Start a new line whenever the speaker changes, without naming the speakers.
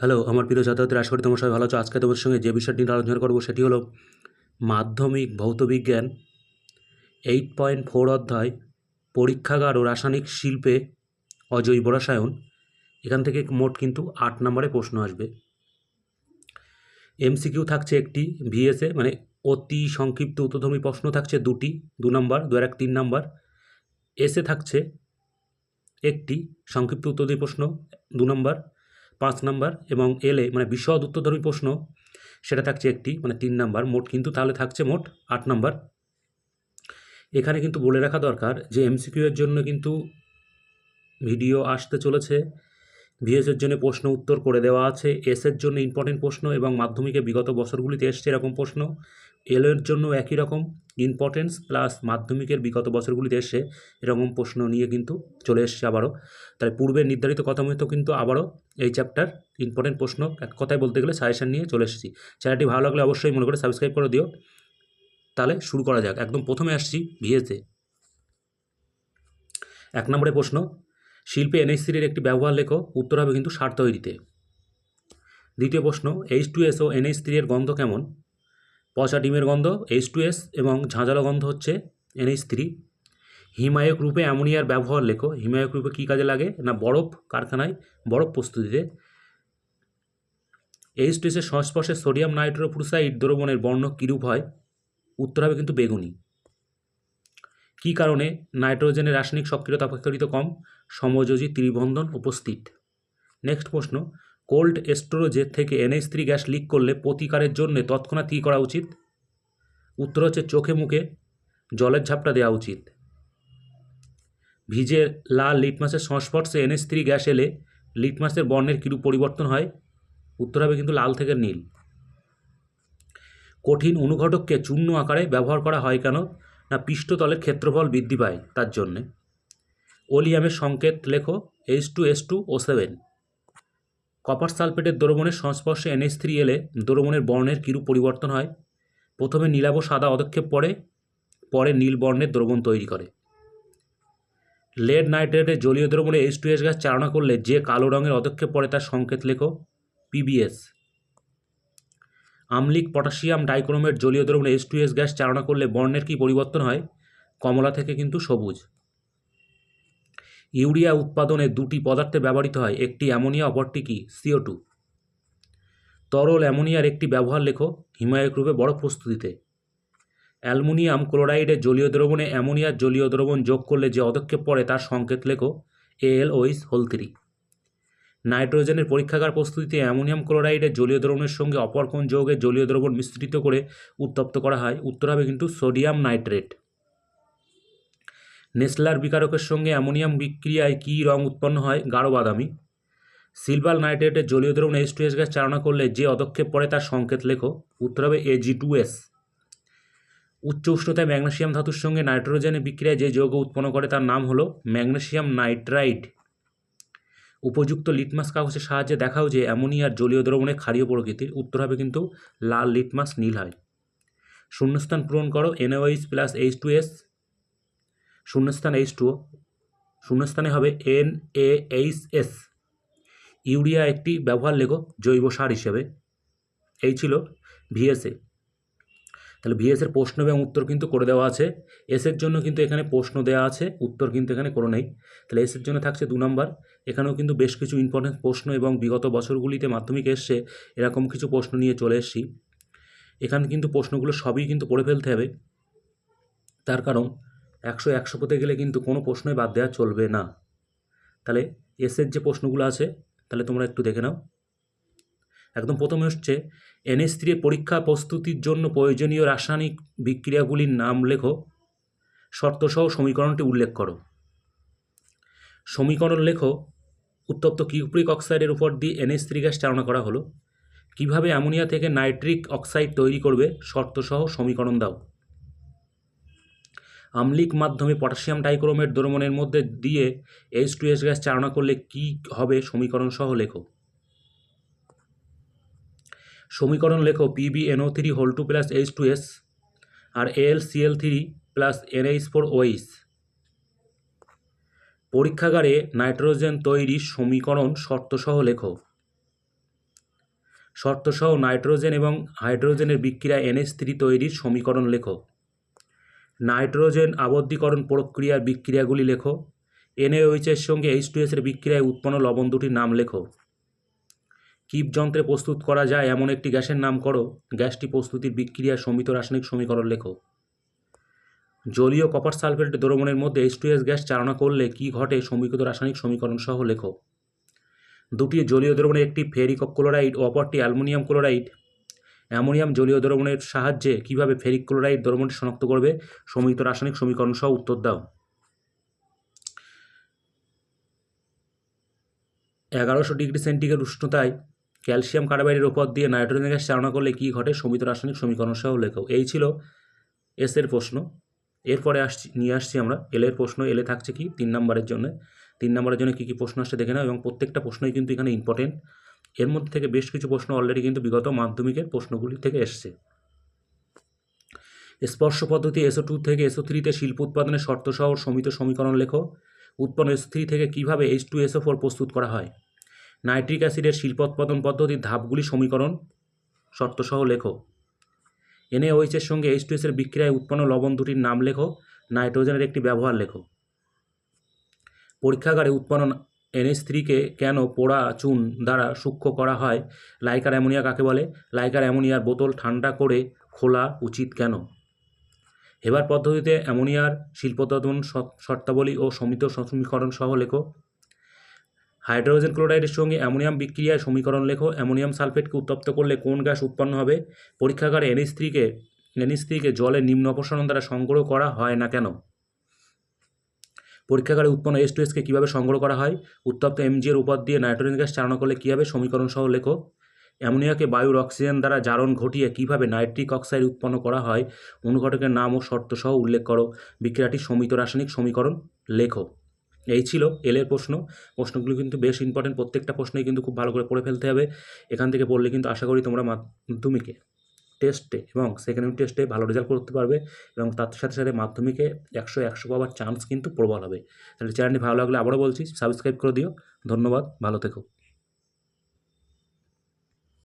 Hello, আমার প্রিয় ছাত্রছাত্রী আশা করি তোমার সবাই ভালো আছো। আজকে তোমার সঙ্গে যে বিষয়টি নিয়ে আলোচনা করব সেটি হলো মাধ্যমিক ভৌতবিজ্ঞান এইট পয়েন্ট ফোর অধ্যায়, পরীক্ষাগার ও রাসায়নিক শিল্পে অজৈব রসায়ন। এখান থেকে মোট কিন্তু আট নম্বরে প্রশ্ন আসবে। এমসিকিউ থাকছে একটি ভিএসএ মানে অতি সংক্ষিপ্ত উত্তরধর্মী প্রশ্ন থাকছে দুটি, দু নম্বর, দু এক তিন নম্বর। এসে থাকছে একটি, সংক্ষিপ্ত উত্তরধর্মী প্রশ্ন দু নম্বর। পাঁচ নাম্বার এবং এলে মানে বিশদ উত্তরধর্মী প্রশ্ন, সেটা থাকছে একটি মানে তিন নাম্বার। মোট কিন্তু তাহলে থাকছে মোট আট নাম্বার। এখানে কিন্তু বলে রাখা দরকার যে এমসিকিউ এর জন্য কিন্তু ভিডিও আসতে চলেছে। ভিএস এর জন্য প্রশ্ন উত্তর করে দেওয়া আছে। এস এর জন্য ইম্পর্টেন্ট প্রশ্ন এবং মাধ্যমিকে বিগত বছরগুলিতে এসছে এরকম প্রশ্ন। এল এর জন্য একই রকম ইম্পর্টেন্স প্লাস মাধ্যমিকের বিগত বছরগুলিতে এসে এরকম প্রশ্ন নিয়ে কিন্তু চলে এসছে আবারও। তাই পূর্বে নির্ধারিত কথা মতো কিন্তু আবারও এই চ্যাপ্টার ইম্পর্টেন্ট প্রশ্ন, এক কথায় বলতে গেলে সাজেশন নিয়ে চলে এসেছি। চ্যানেলটি ভালো লাগলে অবশ্যই মনে করে সাবস্ক্রাইব করে দিও। তাহলে শুরু করা যাক। একদম প্রথমে আসছি ভিএসে এক নম্বরে প্রশ্ন, শিল্পে এনএইচ একটি ব্যবহার লেখো, উত্তর হবে কিন্তু সার তৈরিতে। দ্বিতীয় প্রশ্ন H two S O NH এর গন্ধ কেমন? পচা ডিমের গন্ধ এইচ টু এস এবং ঝাঁঝালো গন্ধ হচ্ছে এনএইচ থ্রি হিমায়ক রূপে অ্যামোনিয়ার ব্যবহার লেখো। হিমায়ক রূপে কী কাজে লাগে? না, বরফ কারখানায় বরফ প্রস্তুতিতে। এইচ টু এসের সংস্পর্শে সোডিয়াম নাইট্রোফ্লুসাইড দ্রবণের বর্ণ কীরূপ হয়? উত্তর হবে কিন্তু বেগুনি। কী কারণে নাইট্রোজেনের রাসায়নিক সক্রিয়তা অপেক্ষাকৃত কম? সমযোজী ত্রিবন্ধন উপস্থিত। নেক্সট প্রশ্ন, কোল্ড স্টোরেজে থেকে এনএইচ থ্রি গ্যাস লিক করলে প্রতিকারের জন্য তৎক্ষণাৎ কী করা উচিত? উত্তর হচ্ছে চোখে মুখে, জলের ঝাপটা দেওয়া উচিত। ভিজে লাল লিটমাসের সংস্পর্শে এনএস থ্রি গ্যাস এলে লিটমাসের বর্ণের কিরূপ পরিবর্তন হয়? উত্তর হবে কিন্তু লাল থেকে নীল। কঠিন অনুঘটককে চূর্ণ আকারে ব্যবহার করা হয় কেন? না পৃষ্ঠতলের ক্ষেত্রফল বৃদ্ধি পায় তার জন্যে। ওলিয়ামের সংকেত লেখো H two S two O seven copper সালফেটের দ্রবণের সংস্পর্শে এনএস থ্রি এলে দ্রবণের বর্ণের কিরূপ পরিবর্তন হয়? প্রথমে নীলাভ সাদা অদক্ষেপ পরে পরে নীল বর্ণের দ্রবণ তৈরি করে। লেড নাইট্রেটের জলীয় দ্রবণে এইচ টু এস গ্যাস চালনা করলে যে কালো রঙের অদক্ষেপ পড়ে তার সংকেত লেখো। পিবিএস আমলিক পটাশিয়াম ডাইক্রোমের জলীয় দ্রবণে এইচ টু এস গ্যাস চালনা করলে বর্ণের কি পরিবর্তন হয়? কমলা থেকে কিন্তু সবুজ। ইউরিয়া উৎপাদনে দুটি পদার্থে ব্যবহৃত হয়, একটি অ্যামোনিয়া, অপরটি কি? সিও টু তরল অ্যামোনিয়ার একটি ব্যবহার লেখো, হিমায়ক রূপে বড় প্রস্তুতিতে। অ্যালুমিনিয়াম ক্লোরাইডের জলীয় দ্রবণে অ্যামোনিয়ার জলীয় দ্রবণ যোগ করলে যে অদক্ষেপ পড়ে তার সংকেত লেখো এল ওইস থ্রি নাইট্রোজেনের পরীক্ষাগার প্রস্তুতিতে অ্যামোনিয়াম ক্লোরাইডের জলীয় দ্রবণের সঙ্গে অপর কোন জলীয় দ্রবণ মিশ্রিত করে উত্তপ্ত করা হয়? উত্তর হবে কিন্তু সোডিয়াম নাইট্রেট। নেসলার বিকারকের সঙ্গে অ্যামোনিয়াম বিক্রিয়ায় কী রং উৎপন্ন হয়? গাঢ় বাদামি। সিলভার নাইট্রেটের জলীয় দ্রবণ এইচ টু এস গ্যাস চালনা করলে যে অদক্ষেপ পড়ে তার সংকেত লেখো। উত্তর হবে এজি টু এস উচ্চ উষ্ণতায় ম্যাগনেশিয়াম ধাতুর সঙ্গে নাইট্রোজেনের বিক্রিয়ায় যে যৌগ উৎপন্ন করে তার নাম হলো ম্যাগনেশিয়াম নাইট্রাইড উপযুক্ত লিটমাস কাগজের সাহায্যে দেখাও যে অ্যামোনিয়ার জলীয় দ্রবণে ক্ষারীয় প্রকৃতির উত্তর হবে কিন্তু লাল লিটমাস নীল হয়। শূন্যস্থান পূরণ করো NOH plus H two S শূন্যস্থান এইচ টু শূন্যস্থানে হবে N A H S urea একটি ব্যবহার লেখো জৈব সার হিসেবে। এই ছিল ভিএসএ তাহলে ভিএসের প্রশ্ন এবং উত্তর কিন্তু করে দেওয়া আছে। এসের জন্য কিন্তু এখানে প্রশ্ন দেওয়া আছে, উত্তর কিন্তু এখানে করে নেই। তাহলে এসের জন্য থাকছে দু নম্বর। এখানেও কিন্তু বেশ কিছু ইম্পর্টেন্ট প্রশ্ন এবং বিগত বছরগুলিতে মাধ্যমিক এসছে, এরকম কিছু প্রশ্ন নিয়ে চলে এসেছি। এখানে কিন্তু প্রশ্নগুলো সবই কিন্তু পড়ে ফেলতে হবে। তার কারণ একশো একশো পেতে গেলে কিন্তু কোনো প্রশ্নই বাদ দেওয়া চলবে না। তাহলে এসের যে প্রশ্নগুলো আছে, তাহলে তোমরা একটু দেখে নাও। একদম প্রথমে হচ্ছে এনএস থ্রির পরীক্ষা প্রস্তুতির জন্য প্রয়োজনীয় রাসায়নিক বিক্রিয়াগুলির নাম লেখো, শর্তসহ সমীকরণটি উল্লেখ করো। সমীকরণ লেখো, উত্তপ্ত কিউপ্রিক অক্সাইডের উপর দিয়ে এনএস থ্রি গ্যাস চালনা করা হলো। কীভাবে অ্যামোনিয়া থেকে নাইট্রিক অক্সাইড তৈরি করবে, শর্তসহ সমীকরণ দাও। আমলিক মাধ্যমে পটাশিয়াম ডাইক্রোমেট দ্রবণের মধ্যে দিয়ে এইচ টু এস গ্যাস চালনা করলে কী হবে সমীকরণ সহ লেখো। সমীকরণ লেখো PB NO three whole two plus H two S আর L CL three plus NH four ওইস পরীক্ষাগারে নাইট্রোজেন তৈরির সমীকরণ শর্তসহ লেখো। শর্তসহ নাইট্রোজেন এবং হাইড্রোজেনের বিক্রিয়া এনএস থ্রি তৈরির সমীকরণ লেখো। নাইট্রোজেন আবদ্ধীকরণ প্রক্রিয়ার বিক্রিয়াগুলি লেখো। এনএইচের সঙ্গে এইচ টু এসের বিক্রিয়ায় উৎপন্ন লবণ দুটির নাম লেখো। কিপ যন্ত্রে প্রস্তুত করা যায় এমন একটি গ্যাসের নাম করো। গ্যাসটি প্রস্তুতির বিক্রিয়া সমিত রাসায়নিক সমীকরণ লেখো। জলীয় কপার সালফেট দ্রবণের মধ্যে এইচ টু এস গ্যাস চালনা করলে কি ঘটে সমীকৃত রাসায়নিক সমীকরণ সহ লেখো। দুটি জলীয় দ্রবণের একটি ফেরিক ক্লোরাইড অপরটি অ্যালুমিনিয়াম ক্লোরাইড। অ্যামোনিয়াম জলীয় দ্রবণের সাহায্যে কীভাবে ফেরিক ক্লোরাইড দ্রবণটি শনাক্ত করবে সমীকৃত রাসায়নিক সমীকরণ সহ উত্তর দাও। এগারোশো ডিগ্রি সেন্টিগ্রেড উষ্ণতায় ক্যালসিয়াম কার্বাইডের ওপর দিয়ে নাইট্রোজেন গ্যাস চালনা করলে কী ঘটে? সমিত রাসায়নিক সমীকরণ সহ লেখো। এই ছিল এস এর প্রশ্ন। এরপরে আসছি, নিয়ে আসছি আমরা। এল এর প্রশ্ন এলে থাকছে কি? তিন নম্বরের জন্য। তিন নম্বরের জন্য কী কী প্রশ্ন আসছে দেখে নাও এবং প্রত্যেকটা প্রশ্নই কিন্তু এখানে ইম্পর্টেন্ট এর মধ্যে থেকে বেশ কিছু প্রশ্ন অলরেডি কিন্তু বিগত মাধ্যমিকের প্রশ্নগুলি থেকে এসছে। স্পর্শ পদ্ধতি এসও টু থেকে এসও থ্রিতে শিল্প উৎপাদনের শর্তসহ সমিত সমীকরণ লেখো। উৎপন্ন এসও থ্রি থেকে কীভাবে এইচ টু এসও ফোর প্রস্তুত করা হয়? নাইট্রিক অ্যাসিডের শিল্পোৎপাদন পদ্ধতির ধাপগুলি সমীকরণ, শর্তসহ লেখো। এনএওইচের সঙ্গে এইচ টু এসের বিক্রিয়ায় উৎপন্ন লবণ দুটির নাম লেখো, নাইট্রোজেনের একটি ব্যবহার লেখো। পরীক্ষাগারে উৎপন্ন এনএস থ্রিকে কেন পোড়া চুন দ্বারা সূক্ষ্ম করা হয়, লাইকার অ্যামোনিয়া কাকে বলে, লাইকার অ্যামোনিয়ার বোতল ঠান্ডা করে খোলা উচিত কেন? হেবার পদ্ধতিতে অ্যামোনিয়ার শিল্পোৎপাদন শর্তাবলী ও সমিত সমীকরণ সহ লেখো। হাইড্রোজেন ক্লোরাইডের সঙ্গে অ্যামোনিয়াম বিক্রিয়ায় সমীকরণ লেখো। অ্যামোনিয়াম সালফেটকে উত্তপ্ত করলে কোন গ্যাস উৎপন্ন হবে? পরীক্ষাগারে এনএস থ্রিকে এনএস থ্রিকে জলের নিম্ন অপসারণ দ্বারা সংগ্রহ করা হয় না কেন? পরীক্ষাগারে উৎপন্ন এস টু এসকে কীভাবে সংগ্রহ করা হয়? উত্তপ্ত এমজি এর উপর দিয়ে নাইট্রোজেন গ্যাস চালনা করলে কী হবে সমীকরণ সহ লেখো? অ্যামোনিয়াকে বায়ুর অক্সিজেন দ্বারা জারণ ঘটিয়ে কীভাবে নাইট্রিক অক্সাইড উৎপন্ন করা হয়? অনুঘটকের নাম ও শর্ত সহ উল্লেখ করো। বিক্রিয়াটি সমিত রাসায়নিক সমীকরণ লেখো। এই ছিল এলের প্রশ্ন। প্রশ্নগুলো কিন্তু বেশ ইম্পর্টেন্ট প্রত্যেকটা প্রশ্নই কিন্তু খুব ভালো করে পড়ে ফেলতে হবে। এখান থেকে পড়লে কিন্তু আশা করি তোমরা মাধ্যমিকে টেস্টে এবং সেকেন্ড টেস্টে ভালো রেজাল্ট করতে পারবে এবং তার সাথে সাথে মাধ্যমিকে একশো একশো পাওয়ার চান্স কিন্তু প্রবল হবে। তাহলে চ্যানেলটি ভালো লাগলে আবারও বলছি সাবস্ক্রাইব করে দিও। ধন্যবাদ। ভালো থেকো।